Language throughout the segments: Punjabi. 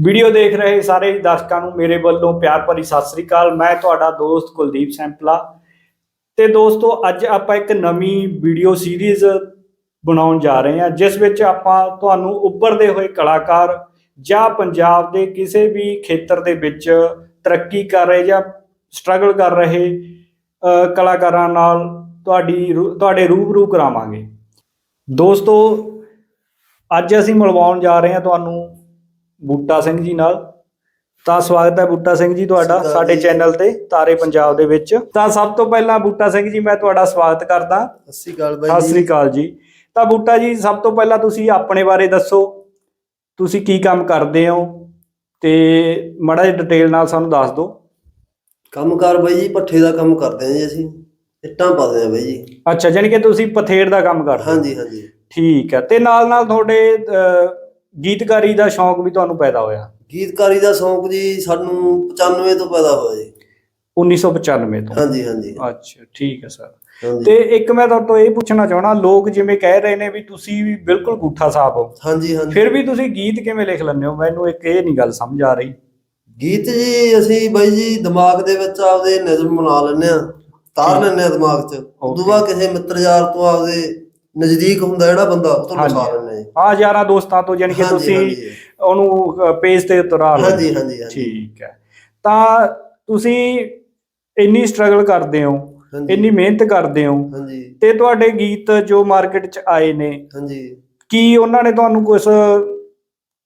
ਵੀਡੀਓ ਦੇਖ ਰਹੇ ਸਾਰੇ ਦਰਸ਼ਕਾਂ ਨੂੰ ਮੇਰੇ ਵੱਲੋਂ ਪਿਆਰ ਭਰੀ ਸਤਿ ਸ੍ਰੀ ਅਕਾਲ। ਮੈਂ ਤੁਹਾਡਾ ਦੋਸਤ ਕੁਲਦੀਪ ਸੈਂਪਲਾ। ਤੇ ਦੋਸਤੋ, ਅੱਜ ਆਪਾਂ ਇੱਕ ਨਵੀਂ ਵੀਡੀਓ ਸੀਰੀਜ਼ ਬਣਾਉਣ ਜਾ ਰਹੇ ਹਾਂ, ਜਿਸ ਵਿੱਚ ਆਪਾਂ ਤੁਹਾਨੂੰ ਉੱਭਰਦੇ ਹੋਏ ਕਲਾਕਾਰ ਜਾਂ ਪੰਜਾਬ ਦੇ ਕਿਸੇ ਵੀ ਖੇਤਰ ਦੇ ਵਿੱਚ ਤਰੱਕੀ ਕਰ ਰਹੇ ਜਾਂ ਸਟਰਗਲ ਕਰ ਰਹੇ ਕਲਾਕਾਰਾਂ ਨਾਲ ਤੁਹਾਡੀ ਰੂ- ਤੁਹਾਡੇ ਰੂਬਰੂ ਕਰਾਵਾਂਗੇ। ਦੋਸਤੋ, ਅੱਜ ਅਸੀਂ ਮਿਲਵਾਉਣ ਜਾ ਰਹੇ ਹਾਂ ਤੁਹਾਨੂੰ ਬੂਟਾ ਸਿੰਘ ਜੀ ਨਾਲ। ਤਾਂ ਸਵਾਗਤ ਹੈ ਬੂਟਾ ਸਿੰਘ ਜੀ ਤੁਹਾਡਾ ਸਾਡੇ। ਚੈਨਲ ਤੇ ਤਾਰੇ ਪੰਜਾਬ ਦੇ ਵਿੱਚ। ਤਾਂ ਸਭ ਤੋਂ ਪਹਿਲਾਂ ਬੂਟਾ ਸਿੰਘ ਜੀ ਮੈਂ ਤੁਹਾਡਾ ਸਵਾਗਤ ਕਰਦਾ। ਸਤਿ ਸ਼੍ਰੀ ਅਕਾਲ ਬਾਈ ਸਤਿ ਸ੍ਰੀ ਅਕਾਲ ਜੀ। ਤਾਂ ਬੂਟਾ ਜੀ ਸਭ ਤੋਂ ਪਹਿਲਾਂ ਤੁਸੀਂ ਆਪਣੇ ਬਾਰੇ ਦੱਸੋ। ਤੁਸੀਂ ਕੀ ਕੰਮ ਕਰਦੇ ਹੋ? ਤੇ ਮੜਾ ਜਿਹਾ ਡਿਟੇਲ ਨਾਲ ਸਾਨੂੰ ਦੱਸ ਦਿਓ। ਕੰਮਕਾਰ ਬਾਈ ਜੀ ਪੱਠੇ ਦਾ ਕੰਮ ਕਰਦੇ ਆਂ ਜੀ ਅਸੀਂ। ਇੱਟਾਂ ਪਾਦੇ ਆਂ ਬਾਈ ਜੀ। ਅੱਛਾ ਜਾਣੀ ਕਿ ਤੁਸੀਂ ਪਥੇੜ ਦਾ ਕੰਮ ਕਰਦੇ ਹੋ। ਹਾਂਜੀ ਹਾਂਜੀ। ਠੀਕ ਹੈ। ਤੇ ਨਾਲ ਨਾਲ ਤੁਹਾਡੇ ਗੀਤਕਾਰੀ ਦਾ ਸ਼ੌਂਕ ਵੀ ਤੁਹਾਨੂੰ ਪੈਦਾ ਹੋਇਆ? ਗੀਤਕਾਰੀ ਦਾ ਸ਼ੌਂਕ ਜੀ ਸਾਨੂੰ 95 ਤੋਂ ਪੈਦਾ ਹੋਇਆ ਜੀ। 1995 ਤੋਂ? ਹਾਂਜੀ ਹਾਂਜੀ। ਅੱਛਾ ਠੀਕ ਹੈ ਸਰ। ਤੇ ਇੱਕ ਮੈਂ ਤੁਹਾਡੇ ਤੋਂ ਇਹ ਪੁੱਛਣਾ ਚਾਹਣਾ ਲੋਕ ਜਿਵੇਂ ਕਹਿ ਰਹੇ ਨੇ ਵੀ ਤੁਸੀਂ ਵੀ ਬਿਲਕੁਲ ਗੂਠਾ ਸਾਹਿਬ ਹੋ। ਹਾਂਜੀ ਹਾਂਜੀ। ਫਿਰ ਵੀ ਤੁਸੀਂ ਗੀਤ ਕਿਵੇਂ ਲਿਖ ਲੈਂਦੇ ਹੋ? ਮੈਨੂੰ ਇੱਕ ਇਹ ਨਹੀਂ ਗੱਲ ਸਮਝ ਆ ਰਹੀ। ਗੀਤ ਜੀ ਅਸੀਂ ਬਾਈ ਜੀ ਦਿਮਾਗ ਦੇ ਵਿੱਚ ਆਪਦੇ ਨਿਜ਼ਮ ਬਣਾ ਲੈਂਦੇ ਆ ਤਾਰ ਲੈਂਦੇ ਆ ਦਿਮਾਗ 'ਚ। ਉਦੋਂ ਬਾਅਦ ਕਿਸੇ ਮਿੱਤਰ ਯਾਰ ਤੋਂ ਆਪਦੇ ਨਜ਼ਦੀਕ ਹੁੰਦਾ ਜਿਹੜਾ ਬੰਦਾ ਉਹ ਤੋਂ ਲਿਖਾ ਹਾਂਜੀ। ਲੈਂਦੇ ਆ ਯਾਰਾਂ ਦੋਸਤਾਂ ਤੋਂ ਜਾਣੀ ਕਿ ਹਾਂਜੀ, ਤੁਸੀਂ ਹਾਂਜੀ। ਉਹਨੂੰ ਪੇਜ ਤੇ ਉਤਰਾ ਲਓ ਹਾਂਜੀ ਹਾਂਜੀ ਹਾਂਜੀ। ਠੀਕ ਹੈ। ਤਾਂ ਤੁਸੀਂ ਇੰਨੀ ਸਟਰਗਲ ਕਰਦੇ ਹੋ ਹਾਂਜੀ। ਇੰਨੀ ਮਿਹਨਤ ਕਰਦੇ ਹੋ ਹਾਂਜੀ। ਤੇ ਤੁਹਾਡੇ ਗੀਤ ਜੋ ਮਾਰਕੀਟ 'ਚ ਆਏ ਨੇ ਹਾਂਜੀ। ਕੀ ਉਹਨਾਂ ਨੇ ਤੁਹਾਨੂੰ ਕੁਝ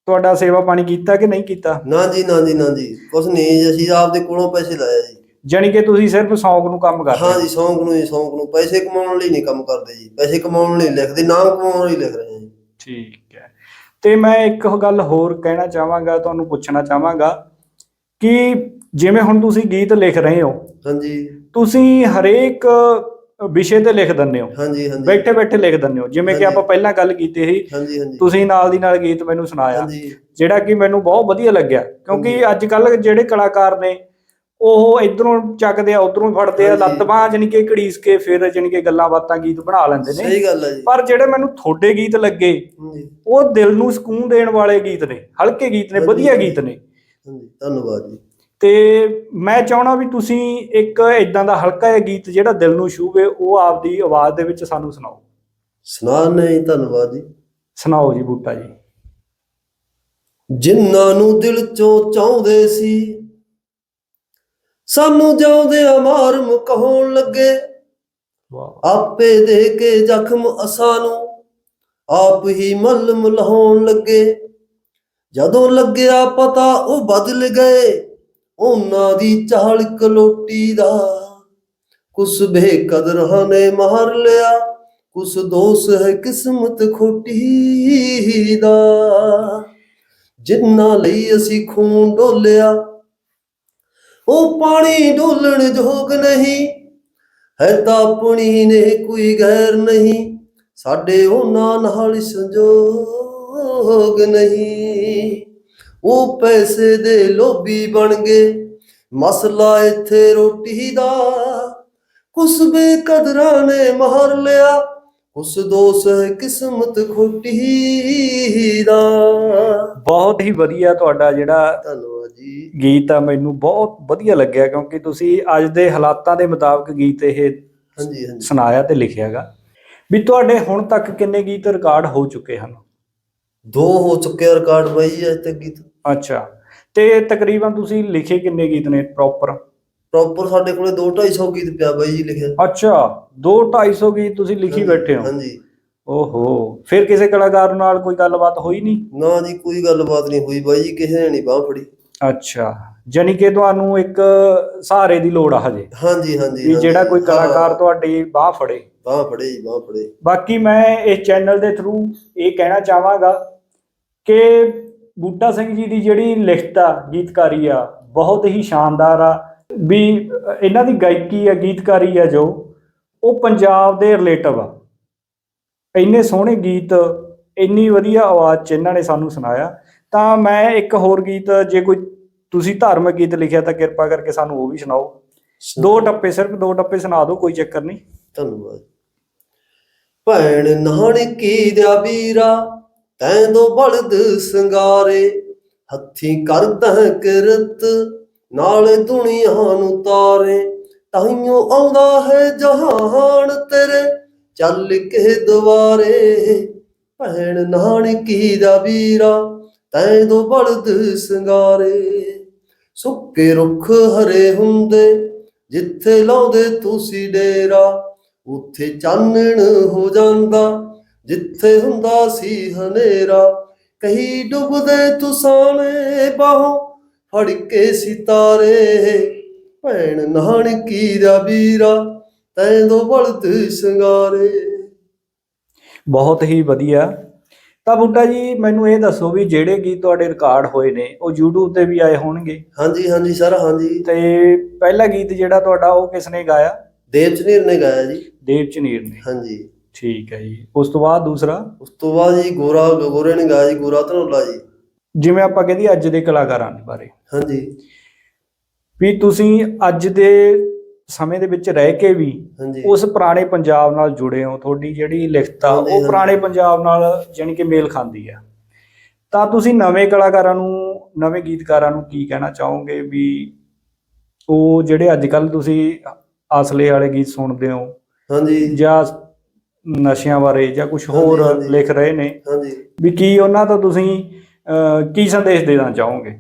ਤੁਹਾਡਾ ਸੇਵਾ ਪਾਣੀ ਕੀਤਾ ਕਿ ਨਹੀਂ ਕੀਤਾ? ਨਾ ਜੀ ਨਾ ਜੀ ਨਾ ਜੀ। ਕੁਛ ਨਹੀਂ ਜੀ, ਅਸੀਂ ਆਪਦੇ ਕੋਲੋਂ ਪੈਸੇ ਲਾਇਆ ਜੀ। ਜਾਣੀ ਕਿ ਤੁਸੀਂ ਸਿਰਫ ਸ਼ੌਂਕ ਨੂੰ ਕੰਮ ਕਰਦੇ ਹਾਂ ਜੀ ਸ਼ੌਂਕ ਨੂੰ ਜੀ ਸ਼ੌਂਕ ਨੂੰ। ਪੈਸੇ ਕਮਾਉਣ ਲਈ ਨਹੀਂ ਕੰਮ ਕਰਦੇ ਜੀ। ਪੈਸੇ ਕਮਾਉਣ ਲਈ ਲਿਖਦੇ ਨਾਮ ਕਮਾਉਣ ਲਈ ਲਿਖ ਰਹੇ ਹਾਂ ਜੀ। ਠੀਕ ਹੈ। ਤੇ ਮੈਂ ਇੱਕ ਗੱਲ ਹੋਰ ਕਹਿਣਾ ਚਾਹਾਂਗਾ ਤੁਹਾਨੂੰ ਪੁੱਛਣਾ ਚਾਹਾਂਗਾ ਕਿ ਜਿਵੇਂ ਹੁਣ ਤੁਸੀਂ ਗੀਤ ਲਿਖ ਰਹੇ ਹੋ ਹਾਂਜੀ। ਤੁਸੀਂ ਹਰੇਕ ਵਿਸ਼ੇ ਤੇ ਲਿਖ ਦਿੰਦੇ ਹੋ। ਹਾਂਜੀ ਹਾਂਜੀ। ਬੈਠੇ ਬੈਠੇ ਲਿਖ ਦਿੰਦੇ ਹੋ। ਜਿਵੇਂ ਕਿ। ਆਪਾਂ ਪਹਿਲਾਂ ਗੱਲ ਕੀਤੀ ਸੀ ਹਾਂਜੀ ਹਾਂਜੀ। ਤੁਸੀਂ ਨਾਲ ਦੀ ਨਾਲ ਗੀਤ ਮੈਨੂੰ ਸੁਣਾਇਆ। ਜਿਹੜਾ ਕਿ ਮੈਨੂੰ ਬਹੁਤ ਵਧੀਆ ਲੱਗਿਆ ਕਿਉਂਕਿ ਅੱਜ ਕੱਲ ਜਿਹੜੇ ਕਲਾਕਾਰ ਨੇ ਉਹ ਇਧਰੋਂ ਚੱਕਦੇ ਆ ਉਧਰੋਂ ਫੜਦੇ ਆ। ਲੱਤ ਬਾਂਹ ਜਾਣੀ ਕਿ ਘੜੀਸ ਕੇ ਫਿਰ ਜਾਣੀ ਕਿ ਗੱਲਾਂ ਬਾਤਾਂ ਗੀਤ ਬਣਾ ਲੈਂਦੇ ਨੇ। ਸਹੀ ਗੱਲ ਹੈ ਜੀ। ਪਰ ਜਿਹੜੇ ਮੈਨੂੰ ਥੋੜੇ ਗੀਤ ਲੱਗੇ ਉਹ ਦਿਲ ਨੂੰ ਸਕੂਨ ਦੇਣ ਵਾਲੇ ਗੀਤ ਨੇ ਹਲਕੇ ਗੀਤ ਨੇ ਵਧੀਆ। ਗੀਤ ਨੇ। ਹਾਂਜੀ ਧੰਨਵਾਦ ਜੀ। ਤੇ ਮੈਂ ਚਾਹਣਾ ਵੀ ਤੁਸੀਂ ਇੱਕ ਇਦਾਂ ਦਾ ਹਲਕਾ ਜਿਹਾ ਗੀਤ ਜਿਹੜਾ ਦਿਲ ਨੂੰ ਛੂਵੇ ਉਹ ਆਪਦੀ ਆਵਾਜ਼ ਦੇ ਵਿੱਚ ਸਾਨੂੰ ਸੁਣਾਓ। ਸੁਣਾ ਨਹੀਂ ਧੰਨਵਾਦ ਜੀ। ਸੁਣਾਓ ਜੀ ਬੂਟਾ ਜੀ। ਜਿਨ੍ਹਾਂ ਨੂੰ ਦਿਲ ਚੋਂ ਚਾਹੁੰਦੇ ਸੀ ਸਾਨੂੰ ਜਾਉਂਦੇ ਮਾਰ ਮੁਕਾਉਣ ਲੱਗੇ। ਆਪੇ ਦੇ ਕੇ ਜ਼ਖਮ ਅਸਾਂ ਨੂੰ ਆਪ ਹੀ ਮਲਮ ਲਾਉਣ ਲੱਗੇ। ਜਦੋਂ ਲੱਗਿਆ ਪਤਾ ਉਹ ਬਦਲ ਗਏ ਉਹਨਾਂ ਦੀ ਚਾਲ ਕਲੋਟੀ ਦਾ। ਕੁਸ ਬੇਕਦਰਾਂ ਨੇ ਮਾਰ ਲਿਆ ਕੁਸ ਦੋਸ ਹੈ ਕਿਸਮਤ ਖੋਟੀ ਦਾ। ਜਿੰਨਾ ਲਈ ਅਸੀਂ ਖੂਨ ਡੋਲਿਆ ਉਹ ਪਾਣੀ ਡੋਲਣ ਜੋਗ ਨਹੀਂ। ਹੈ ਤਾਂ ਆਪਣੀ ਨੇ ਕੋਈ ਗੈਰ ਨਹੀਂ। ਸਾਡੇ ਉਹਨਾਂ ਨਾਲ ਸੰਜੋਗ ਨਹੀਂ। ਉਹ ਪੈਸੇ ਦੇ ਲੋਭੀ ਬਣ ਗਏ। ਮਸਲਾ ਇੱਥੇ ਰੋਟੀ ਦਾ। ਕੁਸ਼ਬੇ ਕਦਰਾਂ ਨੇ ਮਾਰ ਲਿਆ। ਉਸ ਦੋਸ ਕਿਸਮਤ ਖੋਟੀ ਦਾ। ਬਹੁਤ ਹੀ ਵਧੀਆ ਤੁਹਾਡਾ ਜਿਹੜਾ ਧੰਨਵਾਦ ਜੀ। ਗੀਤ ਆ ਮੈਨੂੰ ਬਹੁਤ ਵਧੀਆ ਲੱਗਿਆ ਕਿਉਂਕਿ ਤੁਸੀਂ ਅੱਜ ਦੇ ਹਾਲਾਤਾਂ ਦੇ ਮੁਤਾਬਕ ਗੀਤ ਇਹ ਹਾਂਜੀ ਹਾਂਜੀ। ਸੁਣਾਇਆ ਤੇ ਲਿਖਿਆਗਾ। ਵੀ ਤੁਹਾਡੇ ਹੁਣ ਤੱਕ ਕਿੰਨੇ ਗੀਤ ਰਿਕਾਰਡ ਹੋ ਚੁੱਕੇ ਹਨ? ਦੋ ਹੋ ਚੁੱਕੇ ਰਿਕਾਰਡ ਬਾਈ ਅੱਜ ਤੱਕ ਗੀਤ। ਅੱਛਾ ਤੇ ਤਕਰੀਬਨ ਤੁਸੀਂ ਲਿਖੇ ਕਿੰਨੇ ਗੀਤ ਨੇ ਪ੍ਰੋਪਰ ਪ੍ਰੋਪਰ ਸਾਡੇ ਕੋਲੇ 2 250 ਗੀਤ ਪਿਆ ਬਾਈ ਜੀ ਲਿਖਿਆ। ਅੱਛਾ 2 250 ਗੀਤ ਤੁਸੀਂ ਲਿਖੀ ਬੈਠੇ ਹੋ। ਹਾਂਜੀ। ਓਹੋ ਫਿਰ ਕਿਸੇ ਕਲਾਕਾਰ ਨਾਲ ਕੋਈ ਗੱਲਬਾਤ ਹੋਈ ਨਹੀਂ? ਨਾ ਜੀ ਕੋਈ ਗੱਲਬਾਤ ਨਹੀਂ ਹੋਈ ਬਾਈ ਜੀ ਕਿਸੇ ਨੇ ਨਹੀਂ ਬਾਹ ਫੜੀ। ਅੱਛਾ ਜਾਨੀ ਕਿ ਤੁਹਾਨੂੰ ਇੱਕ ਸਹਾਰੇ ਦੀ ਲੋੜ ਆ ਹਜੇ। ਹਾਂਜੀ ਹਾਂਜੀ ਵੀ ਜਿਹੜਾ ਕੋਈ ਕਲਾਕਾਰ ਤੁਹਾਡੀ ਬਾਹ ਫੜੇ। ਬਾਹ ਫੜੇ ਜੀ ਬਾਹ ਫੜੇ। ਬਾਕੀ ਮੈਂ ਇਸ ਚੈਨਲ ਦੇ ਥਰੂ ਇਹ ਕਹਿਣਾ ਚਾਹਾਂਗਾ ਕਿ ਬੂਟਾ ਸਿੰਘ ਜੀ ਦੀ ਜਿਹੜੀ ਲਿਖਤ ਆ ਗੀਤਕਾਰੀ ਆ ਬਹੁਤ ਹੀ ਸ਼ਾਨਦਾਰ ਆ। ਵੀ ਇਹਨਾਂ ਦੀ ਗਾਇਕੀ ਆ ਗੀਤਕਾਰੀ ਆ ਜੋ ਉਹ ਪੰਜਾਬ ਦੇ ਰਿਲੇਟਿਵ ਆ। ਇੰਨੇ ਸੋਹਣੇ ਗੀਤ ਇੰਨੀ ਵਧੀਆ ਆਵਾਜ਼ 'ਚ ਇਹਨਾਂ ਨੇ ਸਾਨੂੰ ਸੁਣਾਇਆ। ਤਾਂ ਮੈਂ ਇੱਕ ਹੋਰ ਗੀਤ ਜੇ ਕੋਈ ਤੁਸੀਂ ਧਾਰਮਿਕ ਗੀਤ ਲਿਖਿਆ ਤਾਂ ਕਿਰਪਾ ਕਰਕੇ ਸਾਨੂੰ ਉਹ ਵੀ ਸੁਣਾਓ। ਦੋ ਟੱਪੇ ਸਿਰਫ ਦੋ ਟੱਪੇ ਸੁਣਾ ਦਿਓ ਕੋਈ ਚੱਕਰ ਨਹੀਂ। ਧੰਨਵਾਦ। ਭੈਣ ਨਾਨਕੀ ਦਿਆ ਵੀਰਾ ਤੈਂ ਦੋ ਬਲਦ ਸੰਗਾਰੇ ਹੱਥੀਂ ਕਰਦਾ ਕਿਰਤ ਨਾਲ ਦੁਨੀਆ ਨੂੰ ਤਾਰੇ, ਤਾਈਓ ਆਉਂਦਾ ਹੈ ਜਹਾਨ ਤੇਰੇ। ਚੱਲ ਕੇ ਦੁਆਰੇ, ਭੈਣ ਨਾਨਕੀ ਦਾ ਵੀਰਾ, ਤੈ ਦੋ ਬਲਦ ਸਿੰਗਾਰੇ। ਸੁੱਕੇ ਰੁੱਖ ਹਰੇ ਹੁੰਦੇ, ਜਿੱਥੇ ਲਾਉਂਦੇ ਤੁਸੀਂ ਡੇਰਾ, ਉੱਥੇ ਚਾਨਣ ਹੋ ਜਾਂਦਾ, ਜਿੱਥੇ ਹੁੰਦਾ ਸੀ ਹਨੇਰਾ। ਕਹੀ ਡੁੱਬਦੇ ਤੁਸਾਨੇ ਬਾਹੋਂ ਫੜ ਕੇ ਸਿਤਾਰੇ ਭੈਣ ਨਾਨਕੀ ਦਾ ਵੀਰਾ ਤੈਂ ਦੋ ਬਲਦ ਸਿੰਗਾਰੇ। ਬਹੁਤ ਹੀ ਵਧੀਆ। ਤਾਂ ਬੁੱਟਾ ਜੀ ਮੈਨੂੰ ਇਹ ਦੱਸੋ ਵੀ ਜਿਹੜੇ ਗੀਤ ਤੁਹਾਡੇ ਰਿਕਾਰਡ ਹੋਏ ਨੇ ਉਹ YouTube ਤੇ ਵੀ ਆਏ ਹੋਣਗੇ? ਹਾਂਜੀ ਹਾਂਜੀ ਸਰ ਹਾਂਜੀ। ਤੇ ਪਹਿਲਾ ਗੀਤ ਜਿਹੜਾ ਤੁਹਾਡਾ ਉਹ ਕਿਸਨੇ ਗਾਇਆ? ਦੇਵ ਚਨੀਰ ਨੇ ਗਾਇਆ ਜੀ। ਦੇਵ ਚਨੀਰ ਨੇ। ਹਾਂਜੀ। ਠੀਕ ਹੈ ਜੀ। ਉਸ ਤੋਂ ਬਾਅਦ ਦੂਸਰਾ? ਉਸ ਤੋਂ ਬਾਅਦ ਜੀ ਗੋਰਾ ਗੋਰੇ ਨੇ ਗਾਇਆ ਜੀ ਗੋਰਾ ਧਨੋਲਾ ਜੀ। ਜਿਵੇਂ ਆਪਾਂ ਕਹਿੰਦੇ ਅੱਜ ਦੇ ਕਲਾਕਾਰਾਂ ਦੇ ਬਾਰੇ। ਹਾਂਜੀ। ਵੀ ਤੁਸੀਂ ਅੱਜ ਦੇ ਸਮੇਂ ਦੇ ਵਿੱਚ ਰਹਿ ਕੇ ਵੀ ਉਸ ਪੁਰਾਣੇ ਪੰਜਾਬ ਨਾਲ ਜੁੜੇ ਹੋ ਤੁਹਾਡੀ ਜਿਹੜੀ ਲਿਖਤ ਆ ਉਹ। ਪੁਰਾਣੇ ਪੰਜਾਬ ਨਾਲ ਜਾਣੀ ਕਿ ਮੇਲ ਖਾਂਦੀ ਆ। ਤਾਂ ਤੁਸੀਂ ਨਵੇਂ ਕਲਾਕਾਰਾਂ ਨੂੰ ਨਵੇਂ ਗੀਤਕਾਰਾਂ ਨੂੰ ਕੀ ਕਹਿਣਾ ਚਾਹੋਗੇ ਵੀ ਉਹ ਜਿਹੜੇ ਅੱਜ ਕੱਲ ਤੁਸੀਂ ਅਸਲੇ ਵਾਲੇ ਗੀਤ ਸੁਣਦੇ ਹੋ? ਹਾਂਜੀ। ਜਾਂ ਨਸ਼ਿਆਂ ਬਾਰੇ ਜਾਂ ਕੁਝ ਹੋਰ। ਲਿਖ ਰਹੇ ਨੇ? ਹਾਂਜੀ। ਵੀ ਕੀ ਉਹਨਾਂ ਤੋਂ ਤੁਸੀਂ ਕੀ ਸੰਦੇਸ਼ ਦੇਣਾ ਚਾਹੋਗੇ?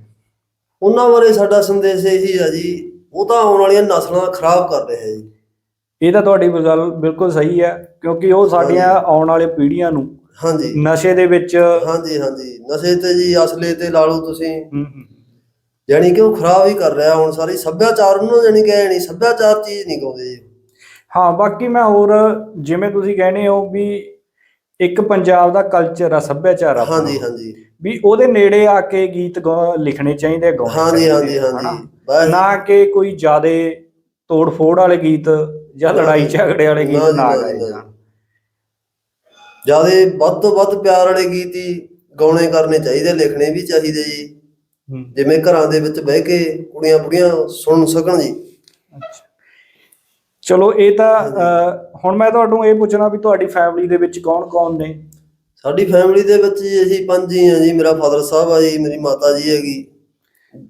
ਉਹਨਾਂ ਬਾਰੇ ਸਾਡਾ ਸੰਦੇਸ਼ ਇਹੀ ਆ ਜੀ ਉਹ ਤਾਂ ਆਉਣ ਵਾਲੀਆਂ ਨਸਲਾਂ ਖਰਾਬ ਕਰ ਰਹੇ ਹੈ ਜੀ। ਇਹ ਤਾਂ ਤੁਹਾਡੀ ਗੱਲ ਬਿਲਕੁਲ ਸਹੀ ਹੈ ਕਿਉਂਕਿ ਉਹ ਸਾਡੀਆਂ ਆਉਣ ਵਾਲੇ ਪੀੜ੍ਹੀਆਂ ਨੂੰ ਹਾਂਜੀ। ਨਸ਼ੇ ਦੇ ਵਿੱਚ ਹਾਂਜੀ ਹਾਂਜੀ। ਨਸ਼ੇ ਤੇ ਜੀ ਅਸਲੇ ਤੇ ਲਾ ਲਓ ਤੁਸੀਂ। ਯਾਨੀ ਕਿ ਉਹ ਖਰਾਬ ਹੀ ਕਰ ਰਿਹਾ ਹੁਣ ਸਾਰੀ ਸੱਭਿਆਚਾਰ ਨੂੰ ਯਾਨੀ ਕਿ ਨਹੀਂ ਸੱਭਿਆਚਾਰ ਚੀਜ਼ ਨਹੀਂ ਕਹਿੰਦੇ ਜੀ। ਹਾਂ ਬਾਕੀ ਮੈਂ ਹੋਰ ਜਿਵੇਂ ਤੁਸੀਂ ਕਹਿੰਦੇ ਹੋ ਵੀ ਇੱਕ ਪੰਜਾਬ ਦਾ ਕਲਚਰ ਆ ਸੱਭਿਆਚਾਰ ਆ। ਹਾਂਜੀ ਹਾਂਜੀ ਵੀ ਉਹਦੇ ਨੇੜੇ ਆ ਕੇ ਗੀਤ ਗਾ- ਲਿਖਣੇ ਚਾਹੀਦੇ ਗਾਉਣੇ ਹਾਂਜੀ ਚਾਹੀਦੇ, ਹਾਂਜੀ ਹਨਾ? ਹਾਂਜੀ ਬਸ ਨਾ ਕਿ ਕੋਈ ਜ਼ਿਆਦੇ ਤੋੜ ਫੋੜ ਵਾਲੇ ਗੀਤ ਜਾਂ ਲੜਾਈ ਝਗੜੇ ਵਾਲੇ ਗੀਤ ਨਾ ਜੀ, ਨਾ ਨਾ ਜੀ, ਗਾਏ ਨਾ ਜੀ। ਜਾਣ ਜਿਆਦੇ ਵੱਧ ਤੋਂ ਵੱਧ ਪਿਆਰ ਵਾਲੇ ਗੀਤ ਹੀ ਗਾਉਣੇ ਕਰਨੇ ਚਾਹੀਦੇ ਲਿਖਣੇ ਵੀ ਚਾਹੀਦੇ ਜੀ ਜਿਵੇਂ ਘਰਾਂ ਦੇ ਵਿੱਚ ਬਹਿ ਕੇ ਕੁੜੀਆਂ ਬੁੜੀਆਂ ਸੁਣ ਸਕਣ ਜੀ। ਚਲੋ ਇਹ ਤਾਂ ਹੁਣ ਮੈਂ ਤੁਹਾਨੂੰ ਇਹ ਪੁੱਛਣਾ ਵੀ ਤੁਹਾਡੀ ਫੈਮਿਲੀ ਦੇ ਵਿੱਚ ਕੌਣ ਕੌਣ ਨੇ? ਸਾਡੀ ਫੈਮਿਲੀ ਦੇ ਵਿੱਚ ਜੀ ਅਸੀਂ ਪੰਜ ਹੀ ਆ ਜੀ ਮੇਰਾ ਫਾਦਰ ਸਾਹਿਬ ਆ ਜੀ ਮੇਰੀ ਮਾਤਾ ਜੀ ਹੈਗੀ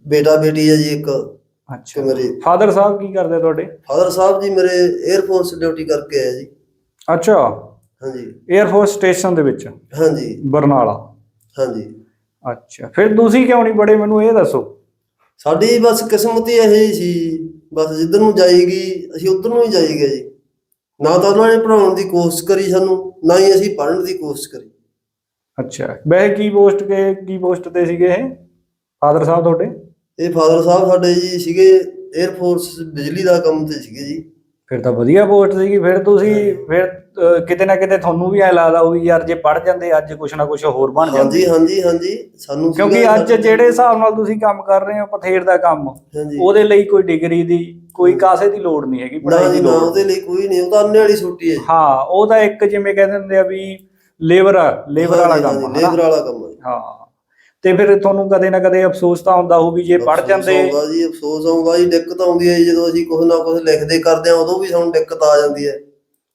ਬੇਟਾ ਬੇਟੀ ਹੈ ਜੀ ਇੱਕ ਅੱਛਾ। ਮੇਰੇ ਫਾਦਰ ਸਾਹਿਬ ਕੀ ਕਰਦੇ ਤੁਹਾਡੇ? ਫਾਦਰ ਸਾਹਿਬ ਜੀ ਮੇਰੇ 에ਅਰ ਫੋਰਸ ਡਿਊਟੀ ਕਰਕੇ ਆਏ ਜੀ। ਅੱਛਾ। ਹਾਂਜੀ। 에ਅਰ ਫੋਰਸ ਸਟੇਸ਼ਨ ਦੇ ਵਿੱਚ? ਹਾਂਜੀ। ਬਰਨਾਲਾ। ਹਾਂਜੀ। ਅੱਛਾ। ਫਿਰ ਤੁਸੀਂ ਕਿਉਂ ਨਹੀਂ ਬੜੇ ਮੈਨੂੰ ਇਹ ਦੱਸੋ। ਸਾਡੀ ਬਸ ਕਿਸਮਤ ਹੀ ਇਹ ਸੀ ਬਸ ਜਿੱਧਰ ਨੂੰ ਜਾਏਗੀ ਅਸੀਂ ਉਧਰ ਨੂੰ ਹੀ ਜਾਈਏ ਜੀ। ਨਾ ਤਾਂ ਉਹਨਾਂ ਨੇ ਪੜਾਉਣ ਦੀ ਕੋਸ਼ਿਸ਼ ਕਰੀ ਸਾਨੂੰ ਨਾ ਹੀ ਅਸੀਂ ਪੜ੍ਹਨ ਦੀ ਕੋਸ਼ਿਸ਼ ਕਰੀ। ਅੱਛਾ। ਵੈਸੇ ਕੀ ਪੋਸਟ ਕੇ ਕੀ ਪੋਸਟ ਤੇ ਸੀਗੇ ਇਹ? ਫਾਦਰ ਸਾਹਿਬ ਤੁਹਾਡੇ? ਇਹ ਫਾਦਰ ਸਾਹਿਬ ਸਾਡੇ ਜੀ ਸੀਗੇ 에ਅਰ ਫੋਰਸ ਬਿਜਲੀ ਦਾ ਕੰਮ ਤੇ ਸੀਗੇ ਜੀ। ਫਿਰ ਤਾਂ ਵਧੀਆ ਪੋਸਟ ਸੀਗੀ ਫਿਰ ਤੁਸੀਂ ਫਿਰ ਕਿਤੇ ਨਾ ਕਿਤੇ ਤੁਹਾਨੂੰ ਵੀ ਐ ਲੱਗਦਾ ਹੋਊ ਯਾਰ ਜੇ ਪੜ ਜਾਂਦੇ ਅੱਜ ਕੁਛ ਨਾ ਕੁਛ ਹੋਰ ਬਣ ਹਾਂਜੀ ਜਾਂਦੇ। ਹਾਂਜੀ ਹਾਂਜੀ। ਸਾਨੂੰ ਸੀਗਾ ਕਿਉਂਕਿ ਅੱਜ ਜਿਹੜੇ ਹਿਸਾਬ ਨਾਲ ਤੁਸੀਂ ਕੰਮ ਕਰ ਰਹੇ ਹੋ ਪਥੇਰ ਦਾ ਕੰਮ ਹਾਂਜੀ। ਉਹਦੇ ਲਈ ਕੋਈ ਡਿਗਰੀ ਦੀ ਕੋਈ ਕਾਸੇ ਦੀ ਲੋੜ ਨਹੀਂ ਹੈਗੀ ਜੀ ਦੀ ਲੋੜ ਉਹਦੇ ਲਈ ਕੋਈ ਨਹੀਂ ਉਹ ਤਾਂ ਅੰਨੇ ਵਾਲੀ ਛੁੱਟੀ ਹੈ ਹਾਂ ਉਹ ਤਾਂ ਇੱਕ ਜਿਵੇਂ ਕਹਿੰਦੇ ਹੁੰਦੇ ਆ ਵੀ ਲੇਬਰ ਲੇਬਰ ਵਾਲਾ ਕੰਮ? ਲੇਬਰ ਵਾਲਾ ਕੰਮ ਹੈ ਹਾਂ। ਤੇ ਫਿਰ ਤੁਹਾਨੂੰ ਕਦੇ ਨਾ ਕਦੇ ਅਫਸੋਸ ਤਾਂ ਹੁੰਦਾ ਹੋਊ ਵੀ ਜੇ ਪੜ ਅਫਸੋਸ ਜਾਂਦੇ। ਆਉਂਦਾ ਜੀ ਅਫਸੋਸ ਆਉਂਦਾ ਜੀ ਦਿੱਕਤ ਆਉਂਦੀ ਹੈ ਜੀ, ਜਦੋਂ ਅਸੀਂ ਕੁਝ ਨਾ ਕੁਝ ਲਿਖਦੇ ਕਰਦੇ ਆ ਉਦੋਂ ਵੀ ਸਾਨੂੰ ਦਿੱਕਤ ਆ ਜਾਂਦੀ ਹੈ।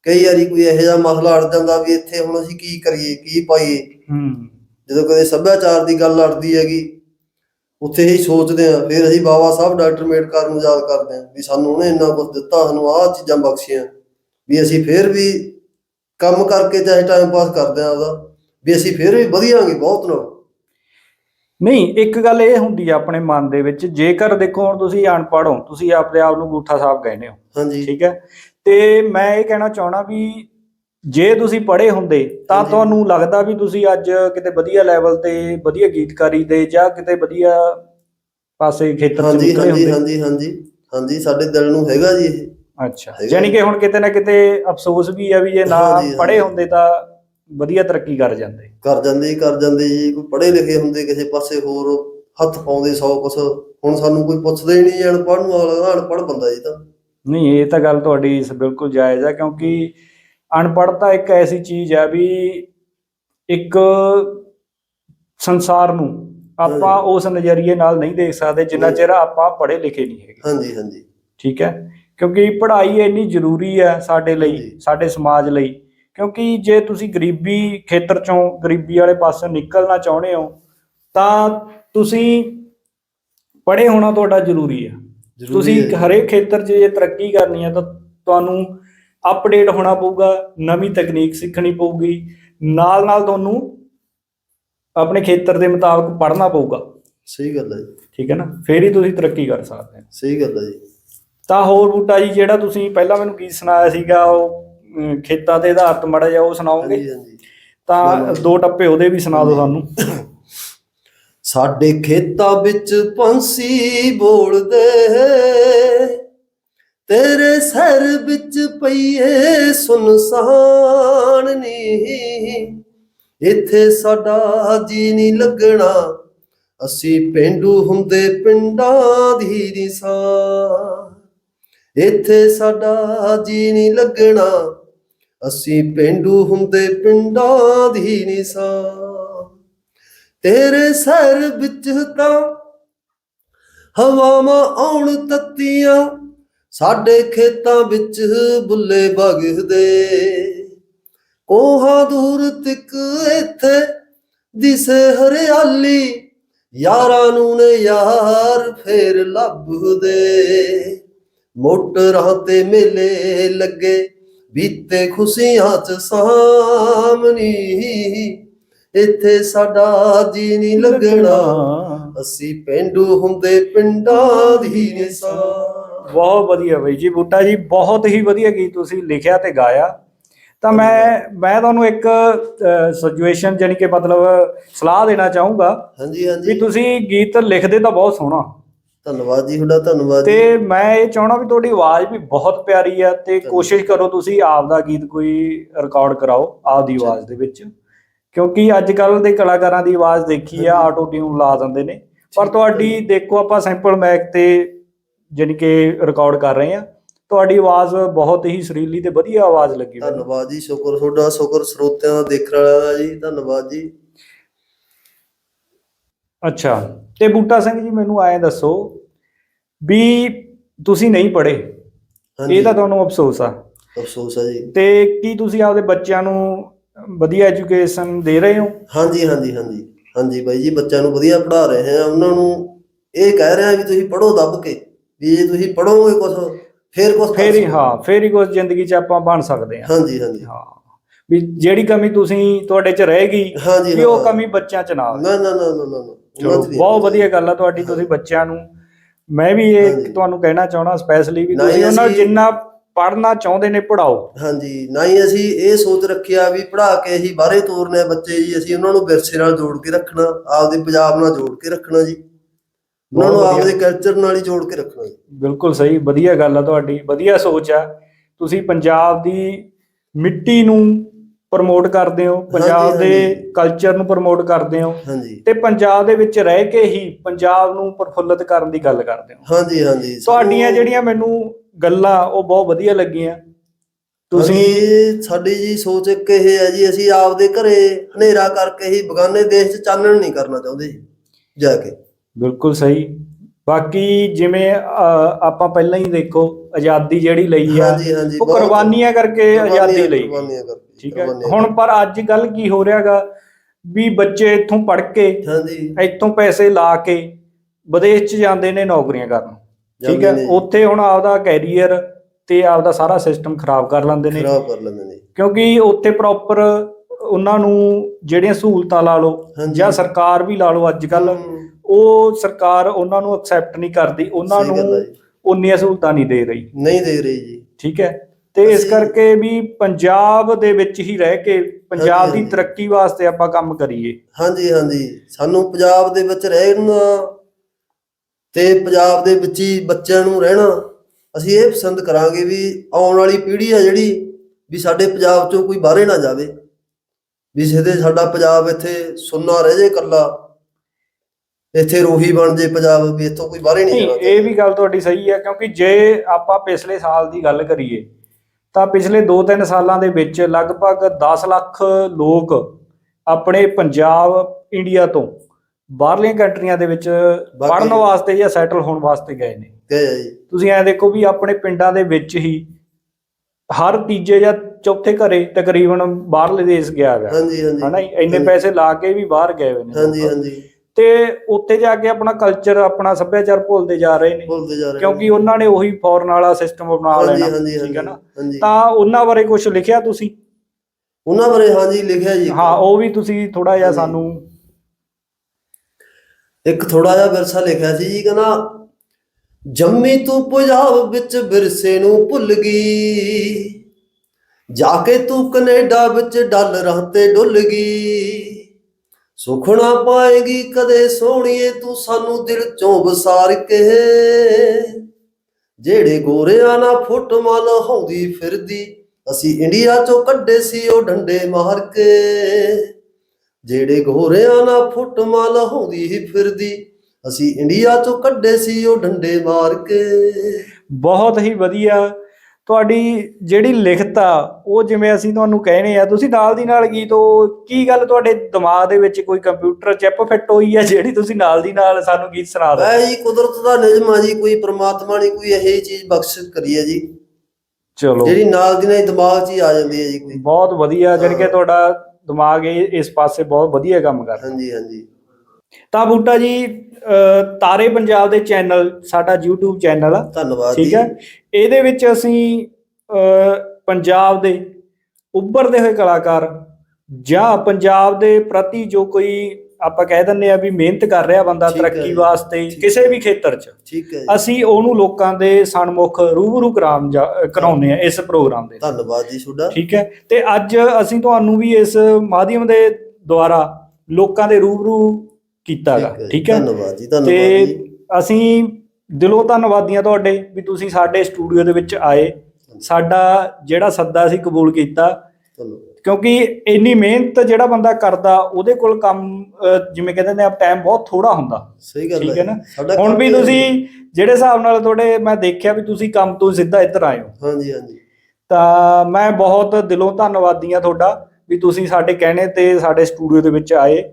ਕਈ ਵਾਰੀ ਕੋਈ ਇਹੋ ਜਿਹਾ ਮਸਲਾ ਅੜ ਜਾਂਦਾ ਵੀ ਇੱਥੇ ਹੁਣ ਅਸੀਂ ਕੀ ਕਰੀਏ ਕੀ ਪਾਈਏ। ਹੂੰ। ਜਦੋਂ ਕਦੇ ਸੱਭਿਆਚਾਰ ਦੀ ਗੱਲ ਅੜਦੀ ਹੈਗੀ ਉੱਥੇ ਹੀ ਸੋਚਦੇ ਆ ਫਿਰ ਅਸੀਂ ਬਾਬਾ ਸਾਹਿਬ ਡਾਕਟਰ ਅੰਬੇਡਕਰ ਨੂੰ ਯਾਦ ਕਰਦੇ ਆ ਵੀ ਸਾਨੂੰ ਉਹਨੇ ਇੰਨਾ ਕੁਝ ਦਿੱਤਾ ਸਾਨੂੰ ਆਹ ਚੀਜ਼ਾਂ ਬਖਸ਼ੀਆਂ। ਵੀ ਅਸੀਂ ਫਿਰ ਵੀ ਕੰਮ ਕਰਕੇ ਚਾਹੇ ਟਾਈਮ ਪਾਸ ਕਰਦੇ ਆ ਉਹਦਾ ਵੀ ਅਸੀਂ ਫਿਰ ਵੀ ਵਧੀਆਂਗੇ ਬਹੁਤ ਨਾਲ। ਨਹੀਂ ਇੱਕ ਗੱਲ ਇਹ ਹੁੰਦੀ ਆ ਆਪਣੇ ਮਨ ਦੇ ਵਿੱਚ ਜੇਕਰ ਦੇਖੋ ਹੁਣ ਤੁਸੀਂ ਅਨਪੜ੍ਹ ਹੋ ਤੁਸੀਂ ਆਪਣੇ ਆਪ ਨੂੰ ਗੂਠਾ ਸਾਹਿਬ ਕਹਿੰਦੇ ਹੋ ਹਾਂਜੀ ਠੀਕ ਹੈ ਤੇ ਮੈਂ ਇਹ ਕਹਿਣਾ ਚਾਹਣਾ ਵੀ ਜੇ ਤੁਸੀਂ ਪੜ੍ਹੇ ਹੁੰਦੇ ਤਾਂ। ਤੁਹਾਨੂੰ ਲੱਗਦਾ ਵੀ ਤੁਸੀਂ ਅੱਜ ਕਿਤੇ ਵਧੀਆ ਲੈਵਲ ਤੇ ਵਧੀਆ ਗੀਤਕਾਰੀ ਦੇ ਜਾਂ ਕਿਤੇ ਵਧੀਆ ਪਾਸੇ ਖੇਤਰ ਚ ਨਿਕਲੇ ਹਾਂਜੀ ਹੁੰਦੇ ਹਾਂਜੀ ਹਾਂਜੀ ਹਾਂਜੀ ਸਾਡੇ ਦਿਲ ਨੂੰ ਹੈਗਾ ਜੀ ਇਹ ਅੱਛਾ। ਯਾਨੀ ਕਿ ਹੁਣ ਕਿਤੇ ਨਾ ਕਿਤੇ ਅਫਸੋਸ ਵੀ ਆ ਵੀ ਜੇ ਨਾ ਪੜ੍ਹੇ। ਹੁੰਦੇ ਤਾਂ ਵਧੀਆ ਤਰੱਕੀ ਕਰ ਜਾਂਦੇ ਕਰ ਜਾਂਦੇ ਜੀ ਕਰ ਜਾਂਦੇ ਜੀ ਕੋਈ ਪੜ੍ਹੇ ਲਿਖੇ ਹੁੰਦੇ ਕਿਸੇ ਪਾਸੇ ਹੋਰ ਹੱਥ ਪਾਉਂਦੇ ਸੌ ਕੁਛ ਹੁਣ ਸਾਨੂੰ ਕੋਈ ਪੁੱਛਦਾ ਹੀ ਨਹੀਂ ਅਨਪੜ੍ਹ ਨੂੰ ਅਗਲਾ ਅਨਪੜ੍ਹ ਬੰਦਾ ਜੀ ਤਾਂ ਨਹੀਂ ਇਹ ਤਾਂ ਗੱਲ ਤੁਹਾਡੀ ਬਿਲਕੁਲ ਜਾਇਜ਼ ਹੈ ਕਿਉਂਕਿ ਅਨਪੜ੍ਹਤਾ ਇੱਕ ਐਸੀ ਚੀਜ਼ ਹੈ ਵੀ ਇੱਕ ਸੰਸਾਰ ਨੂੰ ਆਪਾਂ। ਉਸ ਨਜ਼ਰੀਏ ਨਾਲ ਨਹੀਂ ਦੇਖ ਸਕਦੇ ਜਿੰਨਾ। ਚਿਰ ਆਪਾਂ ਪੜ੍ਹੇ ਲਿਖੇ ਨਹੀਂ ਹੈਗੇ ਹਾਂਜੀ ਹਾਂਜੀ ਠੀਕ ਹੈ ਕਿਉਂਕਿ ਪੜ੍ਹਾਈ ਇੰਨੀ ਜ਼ਰੂਰੀ ਹੈ ਸਾਡੇ ਲਈ। ਸਾਡੇ ਸਮਾਜ ਲਈ ਕਿਉਂਕਿ ਜੇ ਤੁਸੀਂ ਗਰੀਬੀ ਖੇਤਰ ਚੋਂ ਗਰੀਬੀ ਵਾਲੇ ਪਾਸੇ ਨਿਕਲਣਾ ਚਾਹੁੰਦੇ ਹੋ ਤਾਂ ਤੁਸੀਂ ਪੜ੍ਹੇ ਹੋਣਾ ਤੁਹਾਡਾ ਜ਼ਰੂਰੀ ਜ਼ਰੂਰੀ ਤੁਸੀਂ ਹੈ। ਹਰੇਕ ਖੇਤਰ 'ਚ ਜੇ ਤਰੱਕੀ ਕਰਨੀ ਹੈ ਤਾਂ ਤੁਹਾਨੂੰ ਅਪਡੇਟ ਹੋਣਾ ਪਊਗਾ ਨਵੀਂ ਤਕਨੀਕ ਸਿੱਖਣੀ ਪਊਗੀ ਨਾਲ ਨਾਲ ਤੁਹਾਨੂੰ ਆਪਣੇ ਖੇਤਰ ਦੇ ਮੁਤਾਬਕ ਪੜ੍ਹਨਾ ਪਊਗਾ। ਸਹੀ ਗੱਲ ਹੈ ਜੀ। ਠੀਕ ਹੈ ਨਾ? ਫੇਰ ਹੀ ਤੁਸੀਂ ਤਰੱਕੀ ਕਰ ਸਕਦੇ ਹੋ। ਸਹੀ ਗੱਲ ਹੈ ਜੀ। ਤਾਂ ਹੋਰ ਬੂਟਾ ਜੀ ਜਿਹੜਾ ਤੁਸੀਂ ਪਹਿਲਾਂ ਮੈਨੂੰ ਕੀ ਸੁਣਾਇਆ ਸੀਗਾ ਉਹ ਅਮ, ਖੇਤਾਂ ਦੇ ਆਧਾਰਿਤ ਮੜਾ ਜਿਹਾ ਉਹ ਸੁਣਾਓਗੇ? ਹਾਂਜੀ ਹਾਂਜੀ। ਤਾਂ ਦੋ ਟੱਪੇ ਉਹਦੇ ਵੀ ਸੁਣਾ ਦਿਓ ਸਾਨੂੰ। ਸਾਡੇ ਖੇਤਾਂ ਵਿੱਚ ਪੰਛੀ ਬੋਲਦੇ ਤੇਰੇ ਸਰ ਵਿੱਚ ਪਈਏ ਸੁਨਸਾਨ ਨੀ ਇੱਥੇ ਸਾਡਾ ਜੀ ਨਹੀਂ ਲੱਗਣਾ। ਅਸੀਂ ਪਿੰਡੂ ਹੁੰਦੇ ਪਿੰਡਾਂ ਦੀ ਨਿਸ਼ਾਨ। ਇੱਥੇ ਸਾਡਾ ਜੀ ਨਹੀਂ ਲੱਗਣਾ। ਅਸੀਂ ਪਿੰਡੂ ਹੁੰਦੇ ਪਿੰਡਾਂ ਦੀ ਨਿਸ਼ਾਨ ਤੇਰੇ ਸਰ ਵਿੱਚ ਤਾਂ ਹਵਾਵਾਂ ਆਉਣ ਤੱਤੀਆਂ, ਸਾਡੇ ਖੇਤਾਂ ਵਿੱਚ ਬੁੱਲੇ ਵਗਦੇ। ਕੋਹਾਂ ਦੂਰ ਤਿਕ ਇੱਥੇ ਦਿਸੇ ਹਰਿਆਲੀ, ਯਾਰਾਂ ਨੂੰ ਨੇ ਯਾਰ ਫੇਰ ਲੱਭਦੇ। ਮੋਟਰਾਂ ਤੇ ਮੇਲੇ ਲੱਗੇ ਬੀਤੇ ਖੁਸ਼ੀਆਂ ਚ ਸਾਮਨੀ ਇੱਥੇ ਸਾਡਾ ਜੀ ਨਹੀਂ ਲੱਗਣਾ। ਅਸੀਂ ਪਿੰਡੂ ਹੁੰਦੇ ਪਿੰਡਾਂ ਦੀ ਨਿਸ਼ਾਨ ਬਹੁਤ ਵਧੀਆ ਬਾਈ ਜੀ ਬੂਟਾ ਜੀ ਬਹੁਤ ਹੀ ਵਧੀਆ ਗੀਤ ਤੁਸੀਂ ਲਿਖਿਆ ਤੇ ਗਾਇਆ। ਤਾਂ ਮੈਂ ਮੈਂ ਤੁਹਾਨੂੰ ਇੱਕ ਸਿਚੁਏਸ਼ਨ ਜਾਨੀ ਕਿ ਮਤਲਬ ਸਲਾਹ ਦੇਣਾ ਚਾਹੂੰਗਾ ਹਾਂਜੀ ਵੀ ਹਾਂਜੀ ਤੁਸੀਂ ਗੀਤ ਲਿਖਦੇ ਤਾਂ ਬਹੁਤ ਸੋਹਣਾ। ਧੰਨਵਾਦ ਜੀ ਤੁਹਾਡਾ ਧੰਨਵਾਦ ਤੇ ਮੈਂ ਇਹ ਚਾਹਣਾ ਵੀ ਤੁਹਾਡੀ ਆਵਾਜ਼ ਵੀ ਬਹੁਤ ਪਿਆਰੀ ਆ ਤੇ ਕੋਸ਼ਿਸ਼ ਕਰੋ ਤੁਸੀਂ ਆਪ ਦਾ ਗੀਤ ਕੋਈ ਰਿਕਾਰਡ ਕਰਾਓ ਆਪ ਦੀ ਆਵਾਜ਼ ਦੇ ਵਿੱਚ। ਕਿਉਂਕਿ ਅੱਜ ਕੱਲ ਦੇ ਕਲਾਕਾਰਾਂ ਦੀ ਆਵਾਜ਼ ਦੇਖੀ ਆ ਆਟੋ ਟਿਊਨ ਲਾ ਦਿੰਦੇ ਨੇ। ਪਰ ਤੁਹਾਡੀ ਦੇਖੋ ਆਪਾਂ ਸੈਂਪਲ ਮੈਕ ਤੇ ਜਾਣੀ ਕਿ ਰਿਕਾਰਡ ਕਰ ਰਹੇ ਆ। ਤੁਹਾਡੀ ਆਵਾਜ਼ ਬਹੁਤ ਹੀ ਸੁਰੀਲੀ ਤੇ ਵਧੀਆ ਆਵਾਜ਼ ਲੱਗੀ ਧੰਨਵਾਦ ਜੀ ਸ਼ੁਕਰ ਤੁਹਾਡਾ ਸ਼ੁਕਰ ਸਰੋਤਿਆਂ ਦਾ ਦੇਖਣ ਵਾਲਿਆਂ ਦਾ ਜੀ ਧੰਨਵਾਦ ਜੀ। ਅੱਛਾ। ਤੇ ਬੂਟਾ ਸਿੰਘ ਜੀ ਮੈਨੂੰ ਐਂ ਦੱਸੋ ਵੀ ਤੁਸੀਂ ਨਹੀਂ ਹਾਂਜੀ ਇਹ ਤਾਂ ਤੁਹਾਨੂੰ ਅਫਸੋਸ ਆ। ਅਫਸੋਸ ਹੈ ਜੀ। ਤੇ ਕੀ ਤੁਸੀਂ ਆਪਦੇ ਬੱਚਿਆਂ ਨੂੰ ਵਧੀਆ ਐਜੂਕੇਸ਼ਨ ਦੇ ਰਹੇ ਹੋ? ਹਾਂਜੀ ਹਾਂਜੀ ਹਾਂਜੀ। ਹਾਂਜੀ ਬਾਈ ਜੀ ਬੱਚਿਆਂ ਨੂੰ ਵਧੀਆ ਪੜ੍ਹਾ ਰਹੇ ਹਾਂ। ਉਹਨਾਂ ਨੂੰ ਇਹ ਕਹਿ ਰਹੇ ਹਾਂ ਵੀ ਤੁਸੀਂ ਪੜ੍ਹੋ ਦੱਬ ਕੇ। ਵੀ ਜੇ ਤੁਸੀਂ ਪੜ੍ਹੋਗੇ ਕੁਝ ਫੇਰ ਕੁਝ ਫੇਰ ਹੀ ਹਾਂ ਫੇਰ ਹੀ ਕੁਝ ਜ਼ਿੰਦਗੀ 'ਚ ਆਪਾਂ ਬਣ ਸਕਦੇ ਹਾਂ। ਹਾਂਜੀ ਹਾਂਜੀ। ਹਾਂ। ਵੀ ਜਿਹੜੀ ਕਮੀ ਤੁਸੀਂ ਤੁਹਾਡੇ 'ਚ ਰਹੇਗੀ ਵੀ ਉਹ। ਕਮੀ ਬੱਚਿਆਂ 'ਚ ਨਾ ਨਾ ਨਾ ਨਾ ਨਾ। ਚਲੋ ਬਹੁਤ ਵਧੀਆ। ਗੱਲ ਆ ਤੁਹਾਡੀ ਤੁਸੀਂ ਬੱਚਿਆਂ ਨੂੰ ਮੈਂ ਵੀ ਇਹ। ਤੁਹਾਨੂੰ ਕਹਿਣਾ ਚਾਹਣਾ ਸਪੈਸ਼ਲੀ ਵੀ ਨਹੀਂ, ਤੁਸੀਂ ਉਹਨਾਂ ਨੂੰ ਜਿੰਨਾ ਪੜ੍ਹਨਾ ਚਾਹੁੰਦੇ ਨੇ ਪੜਾਓ ਹਾਂਜੀ ਨਾ ਹੀ ਅਸੀਂ ਇਹ ਸੋਚ ਰੱਖਿਆ ਵੀ ਪੜ੍ਹਾ ਕੇ ਅਸੀਂ ਬਾਹਰੇ ਤੋਰਨੇ ਬੱਚੇ ਜੀ ਅਸੀਂ ਉਹਨਾਂ ਨੂੰ ਵਿਰਸੇ ਨਾਲ ਜੋੜ ਕੇ ਰੱਖਣਾ ਆਪਦੇ ਪੰਜਾਬ ਨਾਲ ਜੋੜ ਕੇ ਰੱਖਣਾ ਜੀ। ਉਹਨਾਂ ਨੂੰ। ਆਪਦੇ ਕਲਚਰ ਨਾਲ ਹੀ ਜੋੜ ਕੇ ਰੱਖਣਾ ਜੀ। ਬਿਲਕੁਲ ਸਹੀ ਵਧੀਆ ਗੱਲ ਆ ਤੁਹਾਡੀ ਵਧੀਆ ਸੋਚ ਆ। ਤੁਸੀਂ ਪੰਜਾਬ ਦੀ ਮਿੱਟੀ ਨੂੰ ਪ੍ਰਮੋਟ ਕਰਦੇ ਹੋ ਪੰਜਾਬ ਦੇ। ਕਲਚਰ ਨੂੰ ਪ੍ਰਮੋਟ ਕਰਦੇ ਹੋ ਹਾਂਜੀ। ਤੇ ਪੰਜਾਬ ਦੇ ਵਿੱਚ ਰਹਿ ਕੇ ਹੀ ਪੰਜਾਬ ਨੂੰ ਪ੍ਰਫੁੱਲਤ ਕਰਨ ਦੀ ਗੱਲ ਕਰਦੇ ਹੋ। ਹਾਂਜੀ ਹਾਂਜੀ। ਤੁਹਾਡੀਆਂ ਜਿਹੜੀਆਂ ਮੈਨੂੰ ਗੱਲਾਂ ਉਹ ਬਹੁਤ ਵਧੀਆ ਲੱਗੀਆਂ। ਤੁਸੀਂ ਸਾਡੀ ਜੀ ਸੋਚ ਇੱਕ ਇਹ ਹੈ ਜੀ ਅਸੀਂ ਆਪਦੇ ਘਰੇ ਹਨੇਰਾ ਕਰਕੇ ਹੀ ਬਗਾਨੇ ਦੇਸ਼ 'ਚ ਚਾਨਣ ਨਹੀਂ ਕਰਨਾ ਚਾਹੁੰਦੇ ਜੀ ਜਾ ਕੇ। ਬਿਲਕੁਲ ਸਹੀ। ਬਾਕੀ ਜਿਵੇਂ ਅ, ਆਪਾਂ ਪਹਿਲਾਂ ਹੀ ਦੇਖੋ ਆਜ਼ਾਦੀ ਜਿਹੜੀ ਲਈ ਆ ਹਾਂਜੀ ਹਾਂਜੀ ਉਹ ਬਹੁਤ- ਕੁਰਬਾਨੀਆਂ ਕਰਕੇ ਆਜ਼ਾਦੀ ਲਈ। ਕੁਰਬਾਨੀਆਂ ਕਰਕੇ ਠੀਕ ਹੈ? ਕੁਰਬਾਨੀਆਂ ਹੁਣ ਪਰ ਅੱਜ ਕੱਲ ਕੀ ਹੋ ਰਿਹਾਗਾ ਵੀ ਬੱਚੇ ਇੱਥੋਂ ਪੜ੍ਹ ਕੇ ਹਾਂਜੀ। ਇੱਥੋਂ ਪੈਸੇ ਲਾ ਕੇ ਵਿਦੇਸ਼ 'ਚ ਜਾਂਦੇ ਨੇ ਨੌਕਰੀਆਂ ਕਰਨ। ਠੀਕ ਜਾਂਦੇ ਹੈ? ਨੇ। ਉੱਥੇ ਹੁਣ ਆਪਦਾ ਕੈਰੀਅਰ ਤੇ ਆਪਦਾ ਸਾਰਾ ਸਿਸਟਮ ਖਰਾਬ ਕਰ ਲੈਂਦੇ ਨੇ। ਖਰਾਬ ਕਰ ਲੈਂਦੇ ਨੇ। ਕਿਉਂਕਿ ਉੱਥੇ ਪ੍ਰੋਪਰ ਉਹਨਾਂ ਨੂੰ ਜਿਹੜੀਆਂ ਸਹੂਲਤਾਂ ਲਾ ਲਓ ਹਾਂਜੀ। ਜਾਂ ਸਰਕਾਰ ਵੀ ਲਾ ਲਓ ਅੱਜ ਕੱਲ। ਹਮ, ਉਹ ਸਰਕਾਰ ਉਹਨਾਂ ਨੂੰ ਐਕਸੈਪਟ ਨਹੀਂ ਕਰਦੀ ਉਹਨਾਂ ਸਹੀ ਗੱਲ ਨੂੰ ਜੀ। ਉਨੀਆਂ ਸਹੂਲਤਾਂ ਨਹੀਂ ਦੇ ਰਹੀ। ਨਹੀਂ ਦੇ ਰਹੀ ਜੀ। ਠੀਕ ਹੈ? ਤੇ ਇਸ ਅਸੀਂ- ਕਰਕੇ ਵੀ ਪੰਜਾਬ ਦੇ ਵਿੱਚ ਹੀ ਰਹਿ ਕੇ ਪੰਜਾਬ ਦੀ ਹਾਂਜੀ। ਤਰੱਕੀ ਵਾਸਤੇ ਆਪਾਂ ਕੰਮ ਕਰੀਏ। ਹਾਂਜੀ ਹਾਂਜੀ। ਸਾਨੂੰ ਪੰਜਾਬ ਦੇ ਵਿੱਚ ਰਹਿਣਾ ਤੇ ਪੰਜਾਬ ਦੇ ਵਿੱਚ ਹੀ ਬੱਚਿਆਂ ਨੂੰ ਰਹਿਣਾ ਅਸੀਂ ਇਹ ਪਸੰਦ ਕਰਾਂਗੇ ਵੀ ਆਉਣ ਵਾਲੀ ਪੀੜ੍ਹੀ ਆ ਜਿਹੜੀ ਵੀ ਸਾਡੇ ਪੰਜਾਬ ਚੋਂ ਕੋਈ ਬਾਹਰੇ ਨਾ ਜਾਵੇ। ਵੀ ਸਿੱਧੇ ਸਾਡਾ ਪੰਜਾਬ ਇੱਥੇ ਸੁੰਨਾ ਰਹਿ ਜੇ ਇਕੱਲਾ ਇੱਥੇ ਰੋਹੀ ਬਣ ਜੇ ਪੰਜਾਬ ਵੀ ਇੱਥੋਂ ਕੋਈ ਬਾਹਰੇ ਨਹੀਂ ਨਹੀਂ ਜਾਣਾ। ਇਹ ਵੀ ਗੱਲ ਤੁਹਾਡੀ ਸਹੀ ਹੈ ਕਿਉਂਕਿ ਜੇ ਆਪਾਂ ਪਿਛਲੇ ਸਾਲ ਦੀ ਗੱਲ ਕਰੀਏ ਤਾਂ ਪਿਛਲੇ 2-3 ਸਾਲਾਂ ਦੇ ਵਿੱਚ ਲਗਭਗ 10 ਲੱਖ ਲੋਕ ਆਪਣੇ ਪੰਜਾਬ ਇੰਡੀਆ ਤੋਂ ਬਾਹਰਲੀਆਂ ਕੰਟਰੀਆਂ ਦੇ ਵਿੱਚ ਪੜਨ ਵਾਸਤੇ ਜਾਂ ਸੈਟਲ ਹੋਣ ਵਾਸਤੇ ਗਏ ਨੇ। ਜੀ। ਤੁਸੀਂ ਐ ਦੇਖੋ ਵੀ ਆਪਣੇ ਪਿੰਡਾਂ ਦੇ ਵਿੱਚ ਹੀ ਹਰ ਤੀਜੇ ਜਾਂ ਚੌਥੇ ਘਰੇ ਤਕਰੀਬਨ ਬਾਹਰਲੇ ਦੇਸ਼ ਗਿਆ ਹੈਗਾ ਹਾਂਜੀ ਹਾਂਜੀ। ਹਨਾ ਜੀ? ਇੰਨੇ ਪੈਸੇ ਲਾ ਕੇ ਵੀ ਬਾਹਰ ਗਏ ਹੋਏ ਨੇ। ਹਾਂਜੀ ਲੋਕ। ਹਾਂਜੀ। ਤੇ ਉੱਥੇ ਜਾ ਕੇ ਆਪਣਾ ਕਲਚਰ ਆਪਣਾ ਸੱਭਿਆਚਾਰ ਭੁੱਲਦੇ ਜਾ ਰਹੇ ਨੇ। ਭੁੱਲਦੇ ਜਾ ਰਹੇ ਕਿਉਂਕਿ ਉਹਨਾਂ ਨੇ ਉਹੀ ਫੋਰਨ ਵਾਲਾ ਸਿਸਟਮ ਬਣਾ ਹਾਂਜੀ ਲੈਣਾ। ਠੀਕ ਹੈ ਨਾ? ਤਾਂ ਉਹਨਾਂ ਬਾਰੇ ਕੁਝ ਲਿਖਿਆ ਤੁਸੀਂ? ਉਹਨਾਂ ਬਾਰੇ ਹਾਂਜੀ ਲਿਖਿਆ ਜੀ ਹਾਂ ਉਹ ਵੀ ਤੁਸੀਂ ਥੋੜਾ ਜਿਹਾ। ਸਾਨੂੰ ਇੱਕ ਥੋੜਾ ਜਿਹਾ ਵਿਰਸਾ ਲਿਖਿਆ ਸੀ ਜੀ ਕਹਿੰਦਾ ਜੰਮੀ ਤੂੰ ਪੰਜਾਬ ਵਿੱਚ ਵਿਰਸੇ ਨੂੰ ਭੁੱਲ ਗਈ। ਜਾ ਕੇ ਤੂੰ ਕੈਨੇਡਾ ਵਿੱਚ ਡਾਲਰਾਂ ਤੇ ਡੁੱਲ ਗਈ। ਸੁਖਣਾ ਪਾਏਗੀ ਕਦੇ ਸੋਹਣੀਏ, ਤੂੰ ਸਾਨੂੰ ਦਿਲ ਚੋਂ ਵਸਾਰ ਕੇ ਜਿਹੜੇ ਗੋਰਿਆਂ ਨਾਲ ਫੁੱਟਮਾਂ ਲਹਾਉਂਦੀ ਫਿਰਦੀ, ਅਸੀਂ ਇੰਡੀਆ ਚੋਂ ਕੱਢੇ ਸੀ ਉਹ ਡੰਡੇ ਮਾਰ ਕੇ। ਜਿਹੜੇ ਗੋਰਿਆਂ ਨਾਲ ਫੁੱਟਮਾਂ ਲਹਾਉਂਦੀ ਹੀ ਫਿਰਦੀ, ਅਸੀਂ ਇੰਡੀਆ ਚੋਂ ਕੱਢੇ ਸੀ ਉਹ ਡੰਡੇ ਮਾਰ ਕੇ। ਬਹੁਤ ਹੀ ਵਧੀਆ ਤੁਹਾਡੀ ਜਿਹੜੀ ਲਿਖਤ ਆ ਉਹ ਜਿਵੇਂ ਅਸੀਂ ਤੁਹਾਨੂੰ ਕਹਿਣੇ ਆ ਤੁਸੀਂ ਨਾਲ ਦੀ ਨਾਲ ਗੀਤ ਉਹ ਕੀ ਗੱਲ ਤੁਹਾਡੇ ਦਿਮਾਗ ਦੇ ਵਿੱਚ ਕੋਈ ਕੰਪਿਊਟਰ ਚਿਪ ਫਿੱਟ ਹੋਈ ਆ ਜਿਹੜੀ ਤੁਸੀਂ ਨਾਲ ਦੀ ਨਾਲ ਸਾਨੂੰ ਗੀਤ ਸੁਣਾ ਦਿਓ? ਮੈਂ ਜੀ ਕੁਦਰਤ ਦਾ ਨਿਯਮ ਆ ਜੀ ਕੋਈ ਪ੍ਰਮਾਤਮਾ ਨੇ ਕੋਈ ਇਹੋ ਚੀਜ਼ ਬਖਸ਼ਿਸ਼ ਕਰੀ ਹੈ ਜੀ। ਚਲੋ। ਜਿਹੜੀ ਨਾਲ ਦੀ ਨਾਲ ਦਿਮਾਗ 'ਚ ਹੀ ਆ ਜਾਂਦੀ ਹੈ ਜੀ ਕੋਈ। ਬਹੁਤ ਵਧੀਆ ਜਾਣੀ ਕਿ ਤੁਹਾਡਾ ਦਿਮਾਗ ਇਸ ਪਾਸੇ ਬਹੁਤ ਵਧੀਆ ਕੰਮ ਕਰ ਰਿਹਾ। ਹਾਂਜੀ ਹਾਂਜੀ। ਤਾਂ ਬੂਟਾ ਜੀ ਤਾਰੇ ਪੰਜਾਬ ਦੇ ਚੈਨਲ ਸਾਡਾ YouTube ਚੈਨਲ ਆ। ਧੰਨਵਾਦ ਠੀਕ ਹੈ ਇਹਦੇ ਵਿੱਚ ਅਸੀਂ ਪੰਜਾਬ ਦੇ ਉੱਭਰਦੇ ਹੋਏ ਕਲਾਕਾਰ ਜਾਂ ਪੰਜਾਬ ਦੇ ਪ੍ਰਤੀ ਜੋ ਕੋਈ ਆਪਾਂ ਕਹਿ ਦਿੰਦੇ ਆ ਵੀ ਮਿਹਨਤ ਕਰ ਰਿਹਾ ਬੰਦਾ ਤਰੱਕੀ। ਵਾਸਤੇ। ਕਿਸੇ ਵੀ ਖੇਤਰ 'ਚ ਠੀਕ ਹੈ ਅਸੀਂ ਉਹਨੂੰ ਲੋਕਾਂ ਦੇ ਸਨਮੁਖ ਰੂਬਰੂ ਅਹ, ਕਰਾਉਂਦੇ ਆ ਇਸ ਪ੍ਰੋਗਰਾਮ ਦੇ। ਧੰਨਵਾਦ ਜੀ ਤੁਹਾਡਾ। ਠੀਕ ਹੈ? ਤੇ ਅੱਜ ਅਸੀਂ ਤੁਹਾਨੂੰ ਵੀ ਇਸ ਮਾਧਿਅਮ ਦੇ ਦੁਆਰਾ ਲੋਕਾਂ ਦੇ ਰੂਬਰੂ ਕੀਤਾਗਾ ਜੀ, ਠੀਕ ਹੈ? ਧੰਨਵਾਦ ਜੀ ਧੰਨਵਾਦ ਤੇ ਅਸੀਂ ਦਿਲੋਂ ਧੰਨਵਾਦੀਆਂ ਤੁਹਾਡੇ ਵੀ ਤੁਸੀਂ ਸਾਡੇ ਸਟੂਡੀਓ ਦੇ ਵਿੱਚ ਆਏ। ਸਾਡਾ ਜਿਹੜਾ ਸੱਦਾ ਸੀ ਕਬੂਲ ਕੀਤਾ। ਕਿਉਂਕਿ ਇੰਨੀ ਮਿਹਨਤ ਜਿਹੜਾ ਬੰਦਾ ਕਰਦਾ ਉਹਦੇ ਕੋਲ ਕੰਮ ਜਿਵੇਂ ਕਹਿੰਦੇ ਨੇ ਟਾਈਮ ਬਹੁਤ ਥੋੜਾ ਹੁੰਦਾ। ਸਹੀ ਗੱਲ ਠੀਕ ਹੈ ਨਾ? ਹੁਣ ਵੀ ਹੈ ਤੁਸੀਂ ਜਿਹੜੇ ਹਿਸਾਬ ਨਾਲ ਤੁਹਾਡੇ ਮੈਂ ਦੇਖਿਆ ਵੀ ਤੁਸੀਂ ਕੰਮ ਤੋਂ ਸਿੱਧਾ ਇੱਧਰ ਆਏ ਹੋ। ਹਾਂਜੀ ਹਾਂਜੀ। ਤਾਂ ਮੈਂ ਬਹੁਤ ਦਿਲੋਂ ਧੰਨਵਾਦੀ ਹਾਂ ਤੁਹਾਡਾ ਵੀ ਤੁਸੀਂ ਸਾਡੇ ਕਹਿਣੇ ਤੇ ਸਾਡੇ ਸਟੂਡੀਓ ਦੇ ਵਿੱਚ ਆਏ।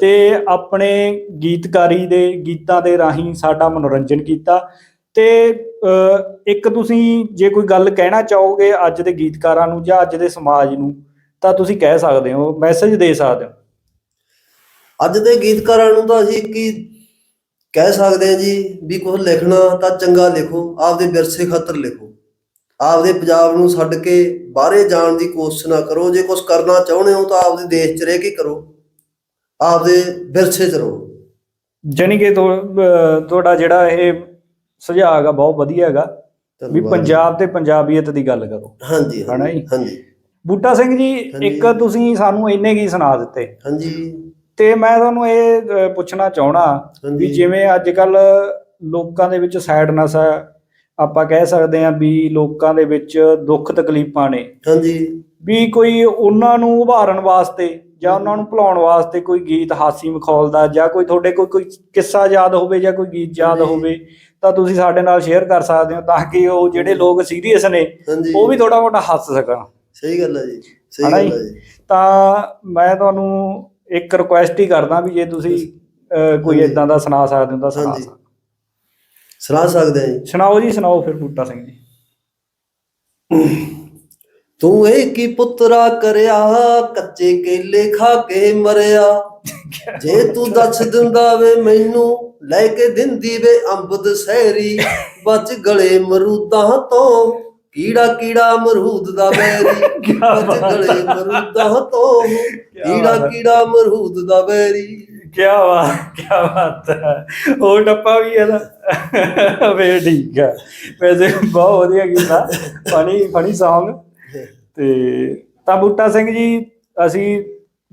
ਤੇ ਆਪਣੇ ਗੀਤਕਾਰੀ ਦੇ ਗੀਤਾਂ ਦੇ ਰਾਹੀਂ ਸਾਡਾ ਮਨੋਰੰਜਨ ਕੀਤਾ। ਤੇ ਅਹ, ਇੱਕ ਤੁਸੀਂ ਜੇ ਕੋਈ ਗੱਲ ਕਹਿਣਾ ਚਾਹੋਗੇ ਅੱਜ ਦੇ ਗੀਤਕਾਰਾਂ ਨੂੰ ਜਾਂ ਅੱਜ ਦੇ ਸਮਾਜ ਨੂੰ ਤਾਂ ਤੁਸੀਂ ਕਹਿ ਸਕਦੇ ਹੋ ਮੈਸੇਜ ਦੇ ਸਕਦੇ ਹੋ। ਅੱਜ ਦੇ ਗੀਤਕਾਰਾਂ ਨੂੰ ਤਾਂ ਅਸੀਂ ਕੀ ਕਹਿ ਸਕਦੇ ਹਾਂ ਜੀ ਵੀ ਕੁਝ ਲਿਖਣਾ ਤਾਂ ਚੰਗਾ ਲਿਖੋ ਆਪਦੇ ਵਿਰਸੇ ਖਾਤਰ ਲਿਖੋ। ਆਪਦੇ ਪੰਜਾਬ ਨੂੰ ਛੱਡ ਕੇ ਬਾਹਰੇ ਜਾਣ ਦੀ ਕੋਸ਼ਿਸ਼ ਨਾ ਕਰੋ ਜੇ ਕੁਝ ਕਰਨਾ ਚਾਹੁੰਦੇ ਹੋ ਤਾਂ ਆਪਦੇ ਦੇਸ਼ 'ਚ ਰਹਿ ਕੇ ਕਰੋ। ਆਪਦੇ ਵਿਰਸੇ 'ਚ ਰਹੋ। ਜਾਣੀ ਕਿ ਤੁਹਾਡਾ ਜਿਹੜਾ ਇਹ ਸੁਝਾਅ ਹੈਗਾ ਬਹੁਤ ਵਧੀਆ ਹੈਗਾ। ਵੀ। ਪੰਜਾਬ ਤੇ ਪੰਜਾਬੀਅਤ ਦੀ ਗੱਲ ਕਰੋ। ਹਾਂਜੀ ਹਨਾ ਜੀ? ਹਾਂਜੀ। ਬੂਟਾ ਸਿੰਘ ਜੀ। ਇੱਕ ਤੁਸੀਂ ਸਾਨੂੰ ਇੰਨੇ ਕੀ ਸੁਣਾ ਦਿੱਤੇ। ਹਾਂਜੀ। ਤੇ ਮੈਂ ਤੁਹਾਨੂੰ ਇਹ ਪੁੱਛਣਾ ਚਾਹਣਾ ਵੀ ਜਿਵੇਂ ਅੱਜ ਕੱਲ ਲੋਕਾਂ ਦੇ ਵਿੱਚ ਸੈਡਨੈਸ ਹੈ ਆਪਾਂ ਕਹਿ ਸਕਦੇ ਹਾਂ ਵੀ ਲੋਕਾਂ ਦੇ ਵਿੱਚ ਦੁੱਖ ਤਕਲੀਫਾਂ ਨੇ। ਹਾਂਜੀ। ਵੀ ਕੋਈ ਉਹਨਾਂ ਨੂੰ ਉਭਾਰਨ ਵਾਸਤੇ ਜਾਂ ਉਹਨਾਂ ਨੂੰ ਭੁਲਾਉਣ ਵਾਸਤੇ ਕੋਈ ਗੀਤ ਹਾਸੀ ਮਖੌਲ ਦਾ ਜਾਂ ਕੋਈ ਤੁਹਾਡੇ ਕੋਈ ਕੋਈ ਕਿੱਸਾ ਯਾਦ ਹੋਵੇ ਜਾਂ ਕੋਈ ਗੀਤ ਯਾਦ। ਹੋਵੇ ਤਾਂ ਤੁਸੀਂ ਸਾਡੇ ਨਾਲ ਸ਼ੇਅਰ ਕਰ ਸਕਦੇ ਹੋ ਤਾਂ ਕਿ ਉਹ ਜਿਹੜੇ ਲੋਕ ਸੀਰੀਅਸ ਨੇ ਹਾਂਜੀ ਉਹ ਵੀ ਥੋੜਾ ਮੋਟਾ ਹੱਸ ਸਕਣ ਸਹੀ ਗੱਲ ਹੈ ਜੀ ਸਹੀ ਹਨਾ ਗੱਲ? ਹੈ ਜੀ ਤਾਂ ਮੈਂ ਤੁਹਾਨੂੰ ਇੱਕ ਰਿਕੁਐਸਟ ਹੀ ਕਰਦਾ ਵੀ ਜੇ ਤੁਸੀਂ ਅਹ, ਕੋਈ ਹਾਂਜੀ। ਇਦਾਂ ਦਾ ਸੁਣਾ ਸਕਦੇ ਹੋ ਤਾਂ ਸੁਣਾ ਹਾਂਜੀ। ਸਕਦੇ ਹੋ। ਸੁਣਾ ਸਕਦੇ ਹਾਂ ਜੀ ਸੁਣਾਓ ਜੀ ਸੁਣਾਓ ਫਿਰ ਬੂਟਾ ਸਿੰਘ ਜੀ ਤੂੰ ਇਹ ਕੀ ਪੁੱਤਰਾ ਕਰਿਆ? ਕੱਚੇ ਕੇਲੇ ਖਾ ਕੇ ਮਰਿਆ। ਜੇ ਤੂੰ ਦੱਸ ਦਿੰਦਾ ਵੇ ਮੈਨੂੰ ਲੈ ਕੇ ਦਿੰਦੀ ਵੇ ਅੰਬ ਦਸਹਿਰੀ ਬਚ ਗਲੇ ਮਰੂਦਾਂ ਤੋਂ ਕੀੜਾ ਕੀੜਾ ਮਰੂਦ ਦਾ ਬੈਰੀ। ਕਿਆ ਬਚ ਗਲੇ। ਮਰੂਦਾਂ ਤੋਂ ਕੀੜਾ। ਕੀੜਾ ਮਰੂਦ ਦਾ ਬੈਰੀ। ਕੀ ਬਾਤ ਕੀ ਬਾਤ ਹੈ। ਉਹ ਟੱਪਾ ਵੀ ਨਾ। ਵੇ ਠੀਕ ਹੈ। ਵੈਸੇ ਬਹੁਤ ਵਧੀਆ ਕੀਤਾ ਫਨੀ ਫਨੀ Song ਤੇ ਤਾਂ ਬੂਟਾ ਸਿੰਘ ਜੀ ਅਸੀਂ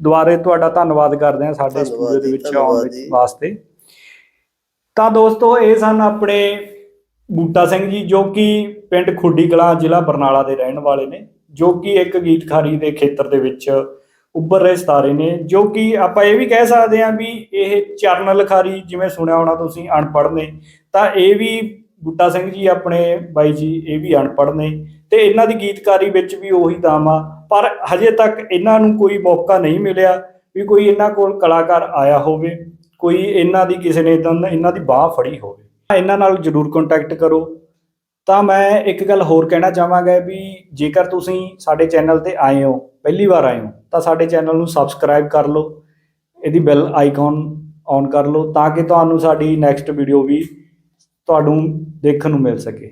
ਦੁਬਾਰੇ ਤੁਹਾਡਾ ਧੰਨਵਾਦ ਕਰਦੇ ਹਾਂ ਸਾਡੇ ਸਟੂਡੀਓ ਦੇ ਵਿੱਚ ਆਉਣ। ਵਾਸਤੇ। ਤਾਂ ਦੋਸਤੋ ਇਹ ਸਨ ਆਪਣੇ ਬੂਟਾ ਸਿੰਘ ਜੀ ਜੋ ਕਿ ਪਿੰਡ ਖੁੱਡੀ ਕਲਾਂ ਜ਼ਿਲ੍ਹਾ ਬਰਨਾਲਾ ਦੇ ਰਹਿਣ ਵਾਲੇ ਨੇ ਜੋ ਕਿ ਇੱਕ ਗੀਤਖਾਰੀ ਦੇ ਖੇਤਰ ਦੇ ਵਿੱਚ ਉੱਭਰ ਰਹੇ ਸਿਤਾਰੇ ਨੇ ਜੋ ਕਿ ਆਪਾਂ ਇਹ ਵੀ ਕਹਿ ਸਕਦੇ ਹਾਂ ਵੀ ਇਹ ਚਰਨ ਲਿਖਾਰੀ ਜਿਵੇਂ ਸੁਣਿਆ ਹੋਣਾ ਤੁਸੀਂ ਅਨਪੜ੍ਹ ਨੇ। ਤਾਂ ਇਹ ਵੀ ਬੂਟਾ ਸਿੰਘ ਜੀ ਆਪਣੇ ਬਾਈ ਜੀ ਇਹ ਵੀ ਅਨਪੜ੍ਹ ਨੇ। ਤੇ ਇਹਨਾਂ ਦੀ ਗੀਤਕਾਰੀ ਵਿੱਚ ਵੀ ਉਹੀ ਦਮ ਆ। ਪਰ ਹਜੇ ਤੱਕ ਇਹਨਾਂ ਨੂੰ ਕੋਈ ਮੌਕਾ ਨਹੀਂ ਮਿਲਿਆ ਵੀ ਕੋਈ ਇਹਨਾਂ ਕੋਲ ਕਲਾਕਾਰ ਆਇਆ ਹੋਵੇ, ਕੋਈ ਇਹਨਾਂ ਦੀ ਕਿਸੇ ਨੇ ਏਦਾਂ ਇਹਨਾਂ ਦੀ ਬਾਹ ਫੜੀ ਹੋਵੇ। ਇਹਨਾਂ ਨਾਲ ਜਰੂਰ ਕੰਟੈਕਟ ਕਰੋ। ਤਾਂ ਮੈਂ ਇੱਕ ਗੱਲ ਹੋਰ ਕਹਿਣਾ ਚਾਹਾਂਗਾ ਵੀ ਜੇਕਰ ਤੁਸੀਂ ਸਾਡੇ ਚੈਨਲ ਤੇ ਆਏ ਹੋ, ਪਹਿਲੀ ਵਾਰ ਆਏ ਹੋ, ਤਾਂ ਸਾਡੇ ਚੈਨਲ ਨੂੰ ਸਬਸਕ੍ਰਾਈਬ ਕਰ ਲਓ। ਇਹਦੀ ਬੈਲ ਆਈਕਨ ਔਨ ਕਰ ਲਓ ਤਾਂ ਕਿ ਤੁਹਾਨੂੰ ਸਾਡੀ ਨੈਕਸਟ ਵੀਡੀਓ ਵੀ ਤੁਹਾਨੂੰ ਦੇਖਣ ਨੂੰ ਮਿਲ ਸਕੇ।